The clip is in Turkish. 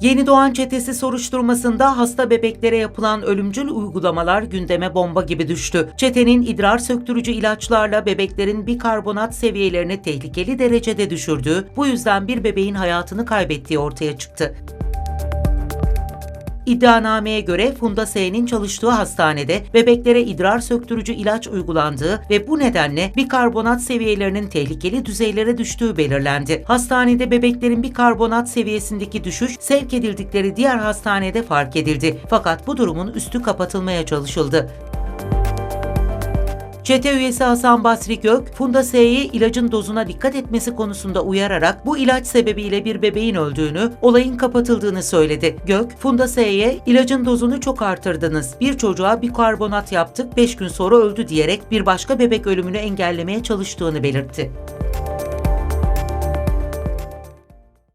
Yeni Doğan Çetesi soruşturmasında hasta bebeklere yapılan ölümcül uygulamalar gündeme bomba gibi düştü. Çetenin idrar söktürücü ilaçlarla bebeklerin bikarbonat seviyelerini tehlikeli derecede düşürdüğü, bu yüzden bir bebeğin hayatını kaybettiği ortaya çıktı. İddianameye göre Funda S'nin çalıştığı hastanede bebeklere idrar söktürücü ilaç uygulandığı ve bu nedenle bikarbonat seviyelerinin tehlikeli düzeylere düştüğü belirlendi. Hastanede bebeklerin bikarbonat seviyesindeki düşüş sevk edildikleri diğer hastanede fark edildi. Fakat bu durumun üstü kapatılmaya çalışıldı. Çete üyesi Hasan Basri Gök, Funda S'yi ilacın dozuna dikkat etmesi konusunda uyararak bu ilaç sebebiyle bir bebeğin öldüğünü, olayın kapatıldığını söyledi. Gök, Funda S'ye ilacın dozunu çok artırdınız, bir çocuğa bikarbonat yaptık, 5 gün sonra öldü diyerek bir başka bebek ölümünü engellemeye çalıştığını belirtti.